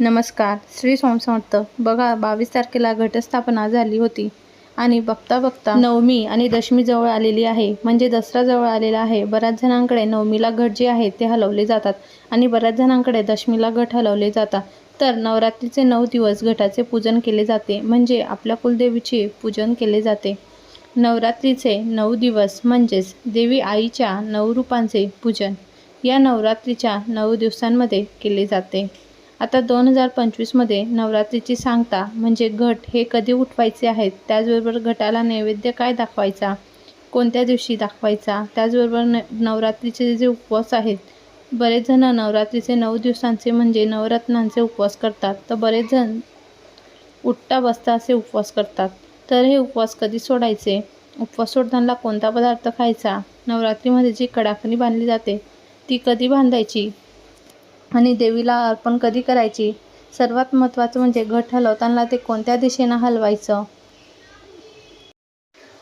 नमस्कार. श्री सोमसमर्थ बघा बावीस तारखेला घटस्थापना झाली होती. आणि बघता बघता नवमी आणि दशमी जवळ आलेली आहे. म्हणजे दसरा जवळ आलेला आहे. बऱ्याच जणांकडे नवमीला घट जे आहे ते हलवले जातात. आणि बऱ्याच जणांकडे दशमीला घट हलवले जातात. तर नवरात्रीचे नऊ दिवस घटाचे पूजन केले जाते. म्हणजे आपल्या कुलदेवीचे पूजन केले जाते. नवरात्रीचे नऊ दिवस म्हणजेच देवी आईच्या नऊ रूपांचे पूजन या नवरात्रीच्या नऊ दिवसांमध्ये केले जाते. आता दोन हजार पंचवीसमध्ये नवरात्रीची सांगता म्हणजे घट हे कधी उठवायचे आहेत त्याचबरोबर घटाला नैवेद्य काय दाखवायचा कोणत्या दिवशी दाखवायचा त्याचबरोबर न नवरात्रीचे जे उपवास आहेत बरेच जण नवरात्रीचे नऊ दिवसांचे म्हणजे नवरत्नांचे उपवास करतात तर बरेच जण उठता बसता असे उपवास करतात. तर हे उपवास कधी सोडायचे? उपवास सोडताना कोणता पदार्थ खायचा? नवरात्रीमध्ये जी कडाकणी बांधली जाते ती कधी बांधायची? आणि देवीला अर्पण कधी करायची? सर्वात महत्त्वाचं म्हणजे घट हलवताना ते कोणत्या दिशेनं हलवायचं?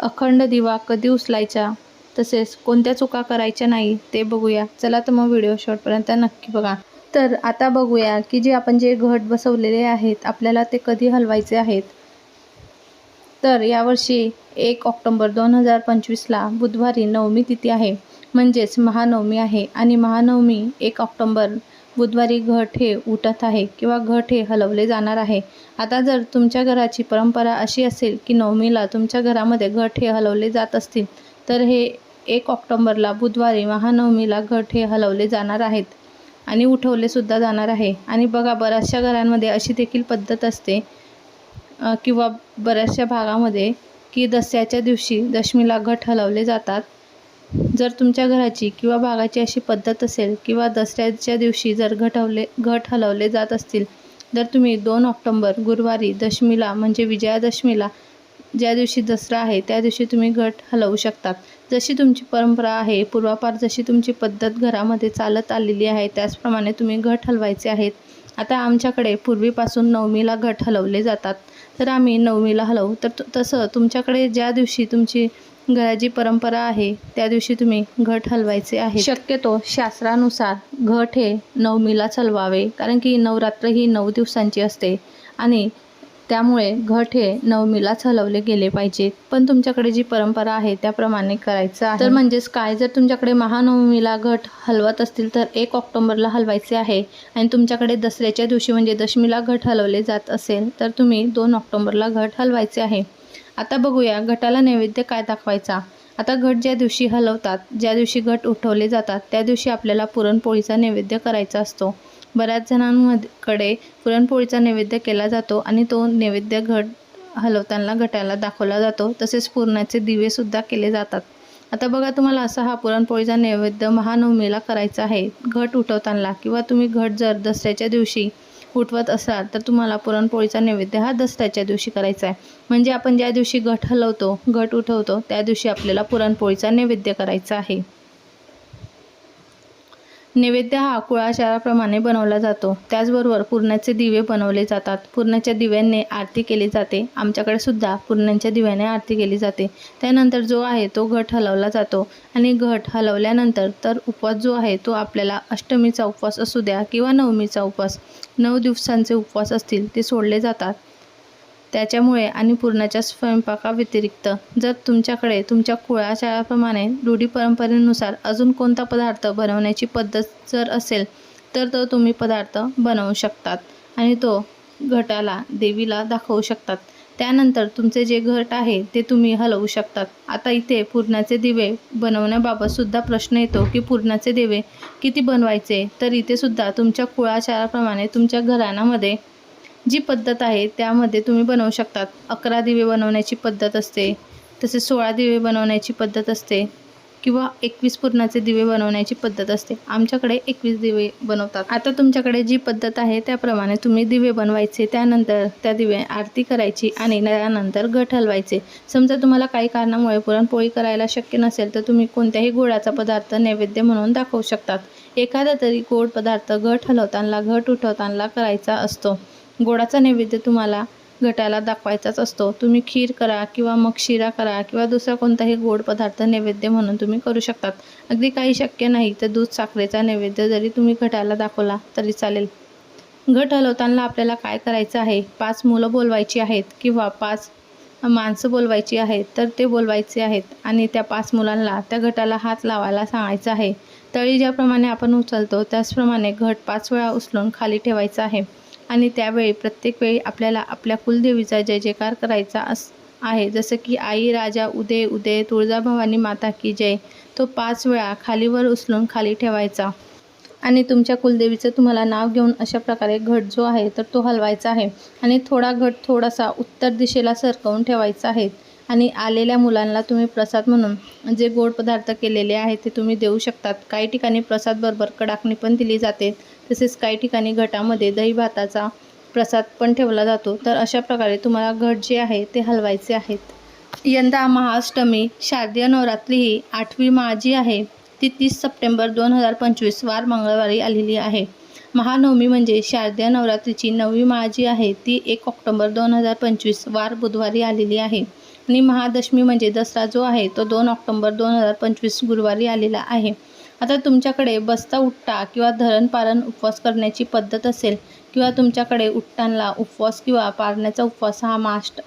अखंड दिवा कधी उचलायचा? तसेच कोणत्या चुका करायच्या नाही ते बघूया. चला तर मग व्हिडिओ शॉर्टपर्यंत नक्की बघा. तर आता बघूया की जे आपण जे घट बसवलेले आहेत आपल्याला ते कधी हलवायचे आहेत? तर यावर्षी एक ऑक्टोंबर दोन हजार पंचवीसला बुधवारी नवमी तिथी आहे. म्हणजेच महानवमी आहे आणि महानवमी एक ऑक्टोंबर बुधवारी घट हे उठत आहे किंवा घट हे हलवले जाणार आहे. आता जर तुमच्या घराची परंपरा अशी असेल की नवमीला तुमच्या घरामध्ये घट हे हलवले जात असतील तर हे एक ऑक्टोंबरला बुधवारी महानवमीला घट हे हलवले जाणार आहेत आणि उठवले सुद्धा जाणार आहे. आणि बघा बऱ्याचशा घरांमध्ये अशी देखील पद्धत असते किंवा बऱ्याचशा भागामध्ये की दसऱ्याच्या दिवशी दशमीला घट हलवले जातात. जर तुमच्या घराची किंवा भागाची अशी पद्धत असेल किंवा दसऱ्याच्या दिवशी जर घटवले घट हलवले जात असतील तर तुम्ही दोन ऑक्टोंबर गुरुवारी दशमीला म्हणजे विजयादशमीला ज्या दिवशी दसरा आहे त्या दिवशी तुम्ही घट हलवू शकतात जशी तुमची परंपरा आहे पूर्वापार जशी तुमची पद्धत घरामध्ये चालत आलेली आहे त्याचप्रमाणे तुम्ही घट हलवायचे आहेत. आता आमच्याकडे पूर्वीपासून नवमीला घट हलवले जातात. तर आम्ही नवमीला हलवू. तर त- तसं तुमच्याकडे ज्या दिवशी तुमची घराची परंपरा आहे त्या दिवशी तुम्ही घट हलवायचे आहे शक्यतो शास्त्रानुसार घट हे नवमीलाच हलवावे कारण की नवरात्र ही नऊ दिवसांची असते. आणि त्यामुळे घट हे नवमीलाच हलवले गेले पाहिजेत. पण तुमच्याकडे जी परंपरा आहे त्याप्रमाणे करायचं आहे. तर म्हणजेच काय? जर तुमच्याकडे महानवमीला घट हलवत असतील तर एक ऑक्टोंबरला हलवायचे आहे आणि तुमच्याकडे दसऱ्याच्या दिवशी म्हणजे दशमीला घट हलवले जात असेल तर तुम्ही दोन ऑक्टोंबरला घट हलवायचे आहे. आता बघूया घटाला नैवेद्य काय दाखवायचा? आता घट ज्या दिवशी हलवतात ज्या दिवशी घट उठवले जातात त्या दिवशी आपल्याला पुरणपोळीचा नैवेद्य करायचा असतो. बऱ्याच जणांकडे पुरणपोळीचा नैवेद्य केला जातो आणि तो नैवेद्य घट हलवताना घटाला दाखवला जातो. तसेच पुरणाचे दिवेसुद्धा केले जातात. आता बघा तुम्हाला असा हा पुरणपोळीचा नैवेद्य महानवमीला करायचा आहे. घट उठवताना किंवा तुम्ही घट जर दसऱ्याच्या दिवशी उठवत असाल तर तुम्हाला पुरणपोळीचा नैवेद्य हा दसऱ्याच्या दिवशी करायचा आहे. म्हणजे आपण ज्या दिवशी घट हलवतो घट उठवतो त्या दिवशी आपल्याला पुरणपोळीचा नैवेद्य करायचा आहे. नैवेद्य हा कुळाचाराप्रमाणे बनवला जातो. त्याचबरोबर पुरणाचे दिवे बनवले जातात. पुरणाच्या दिव्यांनी आरती केली जाते. आमच्याकडे सुद्धा पुरणाच्या दिव्याने आरती केली जाते. त्यानंतर जो आहे तो घट हलवला जातो. आणि घट हलवल्यानंतर तर उपवास जो आहे तो आपल्याला अष्टमीचा उपवास असू द्या किंवा नवमीचा उपवास नऊ दिवसांचे उपवास असतील ते सोडले जातात. त्याच्यामुळे आणि पूर्णाच्या स्वयंपाकाव्यतिरिक्त जर तुमच्याकडे तुमच्या कुळाचाराप्रमाणे रूढी परंपरेनुसार अजून कोणता पदार्थ बनवण्याची पद्धत जर असेल तर तो तुम्ही पदार्थ बनवू शकतात आणि तो घटाला देवीला दाखवू शकतात. त्यानंतर तुमचे जे घट आहे ते तुम्ही हलवू शकतात. आता इथे पूर्णाचे दिवे बनवण्याबाबत सुद्धा प्रश्न येतो की पूर्णाचे दिवे किती बनवायचे? तर इथे सुद्धा तुमच्या कुळाचाराप्रमाणे तुमच्या घराण्यामध्ये जी पद्धत आहे त्यामध्ये तुम्ही बनवू शकतात. अकरा दिवे बनवण्याची पद्धत असते तसेच सोळा दिवे बनवण्याची पद्धत असते किंवा एकवीस पूर्णाचे दिवे बनवण्याची पद्धत असते. आमच्याकडे एकवीस दिवे बनवतात. आता तुमच्याकडे जी पद्धत आहे त्याप्रमाणे तुम्ही दिवे बनवायचे त्यानंतर त्या दिवे आरती करायची आणि त्यानंतर घट हलवायचे. समजा तुम्हाला काही कारणामुळे पुरणपोळी करायला शक्य नसेल तर तुम्ही कोणत्याही गोडाचा पदार्थ नैवेद्य म्हणून दाखवू शकतात. एखादा तरी गोड पदार्थ घट हलवताना घट उठवताना करायचा असतो. गोडाचा नैवेद्य तुम्हाला घटाला दाखवायचाच असतो. तुम्ही खीर करा किंवा मग शिरा करा किंवा दुसरा कोणताही गोड पदार्थ नैवेद्य म्हणून तुम्ही करू शकतात. अगदी काही शक्य नाही तर दूध साखरेचा नैवेद्य जरी तुम्ही घटाला दाखवला तरी चालेल. घट हलवताना आपल्याला काय करायचं आहे? पाच मुलं बोलवायची आहेत किंवा पाच माणसं बोलवायची आहेत तर ते बोलवायचे आहेत आणि त्या पाच मुलांना त्या घटाला हात लावायला सांगायचं आहे. तळी ज्याप्रमाणे आपण उचलतो त्याचप्रमाणे घट पाच वेळा उचलून खाली ठेवायचा आहे. आणि त्यावेळी प्रत्येक वेळी आपल्याला आपल्या कुलदेवीचा जय जयकार करायचा अस आहे. जसं की आई राजा उदय उदय तुळजाभवानी माता की जय तो पाच वेळा खालीवर उचलून खाली ठेवायचा. आणि तुमच्या कुलदेवीचं तुम्हाला नाव घेऊन अशा प्रकारे घट जो आहे तर तो हलवायचा आहे. आणि थोडा घट थोडासा उत्तर दिशेला सरकवून ठेवायचा आहे. आणि आलेल्या मुलांना तुम्ही प्रसाद म्हणून जे गोड पदार्थ केलेले आहेत ते तुम्ही देऊ शकतात. काही ठिकाणी प्रसादबरोबर कडाकणी पण दिली जाते. तसेच काही ठिकाणी घटामध्ये दही भाताचा प्रसाद पण ठेवला जातो. तर अशा प्रकारे तुम्हाला घट जे आहे ते हलवायचे आहेत. यंदा महाअष्टमी शारदीय नवरात्री ही आठवी माळ जी आहे ती तीस सप्टेंबर दोन हजार पंचवीस वार मंगळवारी आलेली आहे. महानवमी म्हणजे शारदीय नवरात्रीची नववी माळ जी आहे ती एक ऑक्टोबर दोन हजार पंचवीस वार बुधवारी आलेली आहे. आणि महादशमी म्हणजे दसरा जो आहे तो दोन ऑक्टोबर दोन हजार पंचवीस गुरुवारी आलेला आहे. आता तुमच्याकडे बसता उठ्ठा किंवा धरण पारण उपवास करण्याची पद्धत असेल किंवा तुमच्याकडे उठ्ठांला उपवास किंवा पारण्याचा उपवास हा महाष्ट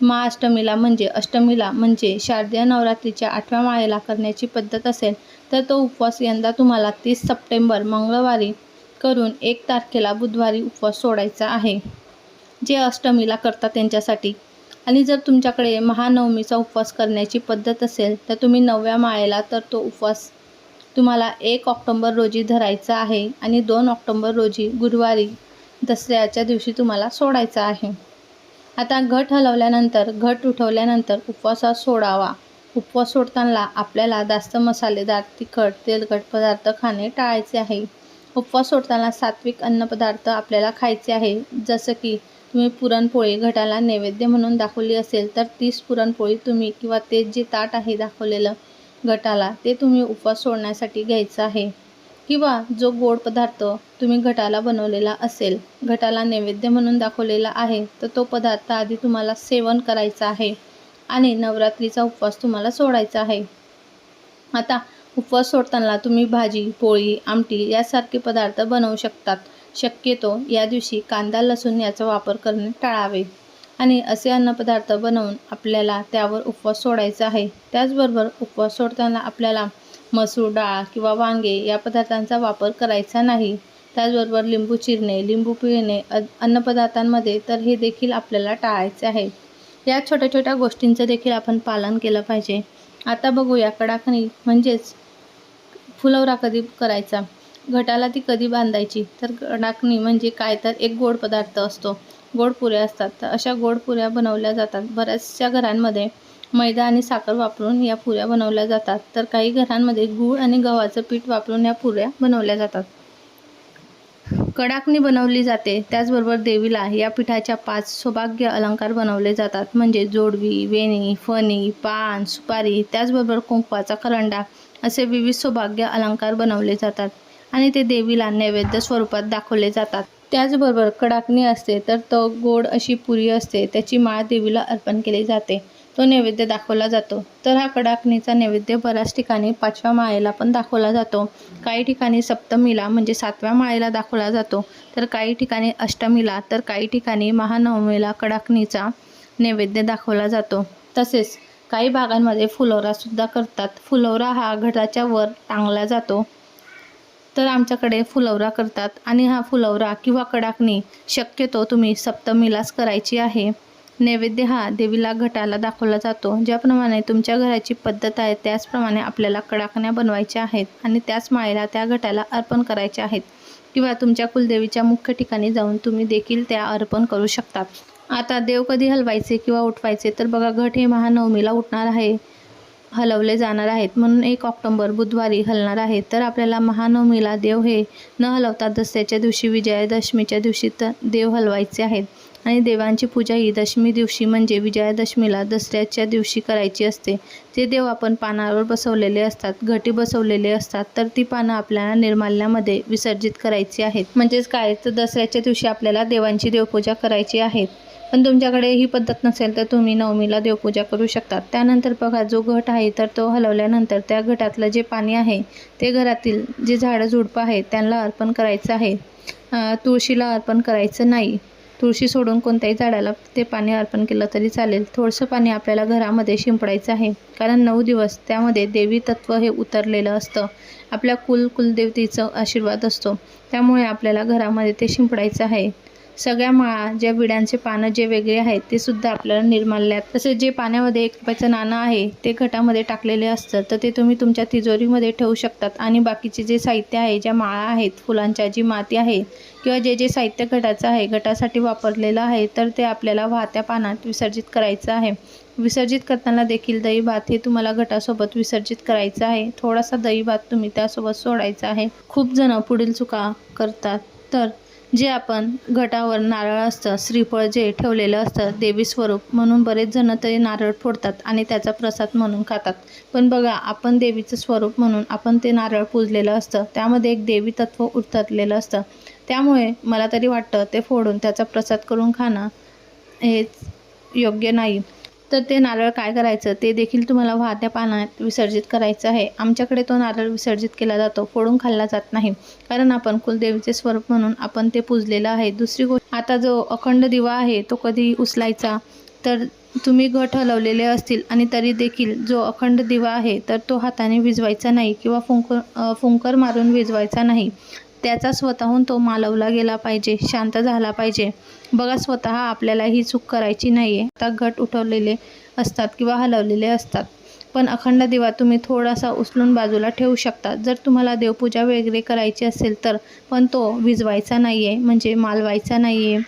महाअष्टमीला म्हणजे अष्टमीला म्हणजे शारदीय नवरात्रीच्या आठव्या माळेला करण्याची पद्धत असेल तर तो उपवास यंदा तुम्हाला तीस सप्टेंबर मंगळवारी करून एक तारखेला बुधवारी उपवास सोडायचा आहे. जे अष्टमीला करतात त्यांच्यासाठी. आणि जर तुमच्याकडे महानवमीचा उपवास करण्याची पद्धत असेल तर तुम्ही नवव्या माळेला तर तो उपवास तुम्हाला एक ऑक्टोंबर रोजी धरायचा आहे आणि दोन ऑक्टोंबर रोजी गुरुवारी दसऱ्याच्या दिवशी तुम्हाला सोडायचा आहे. आता घट हलवल्यानंतर घट उठवल्यानंतर उपवासात सोडावा. उपवास सोडताना आपल्याला जास्त मसालेदार तिखट तेलकट पदार्थ खाणे टाळायचे आहे. उपवास सोडताना सात्विक अन्नपदार्थ आपल्याला खायचे आहे. जसं की तुम्ही पुरणपोळी घटाला नैवेद्य म्हणून दाखवली असेल तर तीच पुरणपोळी तुम्ही किंवा ते जे ताट आहे दाखवलेलं घटाला ते तुम्ही उपवास सोडण्यासाठी घ्यायचं आहे. किंवा जो गोड पदार्थ तुम्ही घटाला बनवलेला असेल घटाला नैवेद्य म्हणून दाखवलेला आहे तर तो पदार्थ आधी तुम्हाला सेवन करायचा आहे आणि नवरात्रीचा उपवास तुम्हाला सोडायचा आहे. आता उपवास सोडताना तुम्ही भाजी पोळी आमटी यासारखे पदार्थ बनवू शकतात. शक्यतो या दिवशी कांदा लसूण याचा वापर करणे टाळावे. आणि असे अन्नपदार्थ बनवून आपल्याला त्यावर उपवास सोडायचा आहे. त्याचबरोबर उपवास सोडताना आपल्याला मसूर डाळ किंवा वांगे या पदार्थांचा वापर करायचा नाही. त्याचबरोबर लिंबू चिरणे लिंबू पिळणे अन्नपदार्थांमध्ये तर हे देखील आपल्याला टाळायचे आहे. या छोट्या छोट्या गोष्टींचं देखील आपण पालन केलं पाहिजे. आता बघूया कडाकणी म्हणजेच फुलवरा कधी करायचा? घटाला ती कधी बांधायची? तर कडाकणी म्हणजे काय? तर एक गोड पदार्थ असतो. गोड पुऱ्या असतात. तर अशा गोड पुऱ्या बनवल्या जातात. बऱ्याचशा घरांमध्ये मैदा आणि साखर वापरून या पुऱ्या बनवल्या जातात. तर काही घरांमध्ये गूळ आणि गव्हाचं पीठ वापरून या पुऱ्या बनवल्या जातात. कडाकणी बनवली जाते. त्याचबरोबर देवीला या पिठाच्या पाच सौभाग्य अलंकार बनवले जातात. म्हणजे जोडवी वेणी फणी पान सुपारी त्याचबरोबर कुंकवाचा करंडा असे विविध सौभाग्य अलंकार बनवले जातात. आणि ते देवीला नैवेद्य स्वरूपात दाखवले जातात. त्याचबरोबर कडाकणी असते तर तो गोड अशी पुरी असते त्याची माळ देवीला अर्पण केली जाते. तो नैवेद्य दाखवला जातो. तर हा कडाकणीचा नैवेद्य बऱ्याच ठिकाणी पाचव्या माळेला पण दाखवला जातो. काही ठिकाणी सप्तमीला म्हणजे सातव्या माळेला दाखवला जातो. तर काही ठिकाणी अष्टमीला तर काही ठिकाणी महानवमीला कडाकणीचा नैवेद्य दाखवला जातो. तसेच काही भागांमध्ये फुलोरासुद्धा करतात. फुलोरा हा घटाच्या वर टांगला जातो. तर आमच्याकडे फुलवरा करतात आणि हा फुलवरा किंवा कडाकणी शक्यतो तुम्ही सप्तमीलाच करायची आहे. नैवेद्य हा देवीला घटाला दाखवला जातो ज्याप्रमाणे तुमच्या घराची पद्धत आहे त्याचप्रमाणे आपल्याला कडाकण्या बनवायच्या आहेत आणि त्याच माळेला त्या घटाला अर्पण करायच्या आहेत. किंवा तुमच्या कुलदेवीच्या मुख्य ठिकाणी जाऊन तुम्ही देखील त्या अर्पण करू शकतात आता देव कधी हलवायचे किंवा उठवायचे तर बघा घट हे महानवमीला उठणार आहे. हलवले जाणार आहेत. म्हणून एक ऑक्टोंबर बुधवारी हलणार आहे. तर आपल्याला महानवमीला देव हे न हलवता दसऱ्याच्या दिवशी विजयादशमीच्या दिवशी तर देव हलवायचे आहेत. आणि देवांची पूजा ही दशमी दिवशी म्हणजे विजयादशमीला दसऱ्याच्या दिवशी करायची असते. ते देव आपण पानावर बसवलेले असतात घटी बसवलेले असतात. तर ती पानं आपल्याला निर्माल्यामध्ये विसर्जित करायची आहेत. म्हणजेच काय? तर दसऱ्याच्या दिवशी आपल्याला देवांची देवपूजा करायची आहे. पण तुमच्याकडे ही पद्धत नसेल तर तुम्ही नवमीला देवपूजा करू शकतात. त्यानंतर बघा जो घट आहे तर तो हलवल्यानंतर त्या घटातलं जे पाणी आहे ते घरातील जे झाडं झुडपं आहेत त्यांना अर्पण करायचं आहे. तुळशीला अर्पण करायचं नाही. तुळशी सोडून कोणत्याही झाडाला ते पाणी अर्पण केलं तरी चालेल. थोडंसं पाणी आपल्याला घरामध्ये शिंपडायचं आहे. कारण नऊ दिवस त्यामध्ये देवी तत्व हे उतरलेलं असतं. आपल्या कुल कुलदेवतेचं आशीर्वाद असतो. त्यामुळे आपल्याला घरामध्ये ते शिंपडायचं आहे. सगळ्या माळा ज्या विड्यांचे पानं जे वेगळे आहेत ते सुद्धा आपल्याला निर्माल्यात. तसेच जे पाण्यामध्ये एक रुपयाचं नाणं आहे ते घटामध्ये टाकलेले असतं तर ते तुम्ही तुमच्या तिजोरीमध्ये ठेवू शकतात. आणि बाकीचे जे साहित्य आहे ज्या माळा आहेत फुलांच्या जी माती आहे किंवा जे जे साहित्य घटाचं आहे घटासाठी वापरलेलं आहे तर ते आपल्याला वाहत्या पानात विसर्जित करायचं आहे. विसर्जित करताना देखील दही भात हे तुम्हाला घटासोबत विसर्जित करायचं आहे. थोडासा दही भात तुम्ही त्यासोबत सोडायचा आहे. खूप जण पुढील चुका करतात. तर जे आपण घटावर नारळ असतं श्रीफळ जे ठेवलेलं असतं देवी स्वरूप म्हणून बरेच जण ते नारळ फोडतात आणि त्याचा प्रसाद म्हणून खातात. पण बघा आपण देवीचं स्वरूप म्हणून आपण ते नारळ पूजलेलं असतं त्यामध्ये एक देवी तत्व उतरलेलं असतं. त्यामुळे मला तरी वाटतं ते फोडून त्याचा प्रसाद करून खाणं हेच योग्य नाही. तर ते नारळ काय करायचं? ते देखील तुम्हाला वाहत्या पाण्यात विसर्जित करायचं आहे. आमच्याकडे तो नारळ विसर्जित केला जातो. फोडून खाल्ला जात नाही. कारण आपण कुलदेवीचे स्वरूप म्हणून आपण ते पूजलेलं आहे. दुसरी गोष्ट आता जो अखंड दिवा आहे तो कधी उचलायचा? तर तुम्ही घट हलवलेले असतील आणि तरी देखील जो अखंड दिवा आहे तर तो हाताने विजवायचा नाही किंवा फुंकर फुंकर मारून विजवायचा नाही. त्याचा स्वतःहून तो मालवला गेला पाहिजे शांत झाला पाहिजे. बघा स्वतः आपल्याला ही चूक करायची नाही आहे आता घट उठवलेले असतात किंवा हलवलेले असतात. पण अखंड दिवा तुम्ही थोडासा उचलून बाजूला ठेवू शकता. जर तुम्हाला देवपूजा वगैरे करायची असेल तर पण तो विजवायचा नाही आहे म्हणजे मालवायचा नाही आहे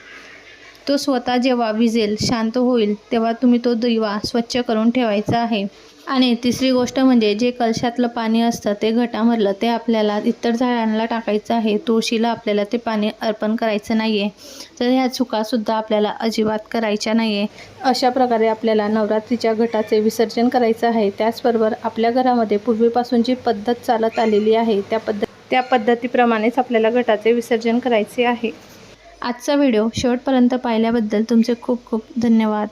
तो स्वतः जेव्हा विजेल शांत होईल तेव्हा तुम्ही तो दिवा स्वच्छ करून ठेवायचा आहे. आणि तिसरी गोष्ट म्हणजे जे कलशातलं पाणी असतं ते घटामधलं ते आपल्याला इतर झाडांना टाकायचं आहे. तुळशीला आपल्याला ते पाणी अर्पण करायचं नाही आहे तर ह्या चुकासुद्धा आपल्याला अजिबात करायच्या नाही आहे अशा प्रकारे आपल्याला नवरात्रीच्या घटाचे विसर्जन करायचं आहे. त्याचबरोबर आपल्या घरामध्ये पूर्वीपासून जी पद्धत चालत आलेली आहे त्या पद्धत त्या पद्धतीप्रमाणेच आपल्याला घटाचे विसर्जन करायचे आहे. आजचा व्हिडिओ शेवटपर्यंत पाहिल्याबद्दल तुमचे खूप खूप धन्यवाद.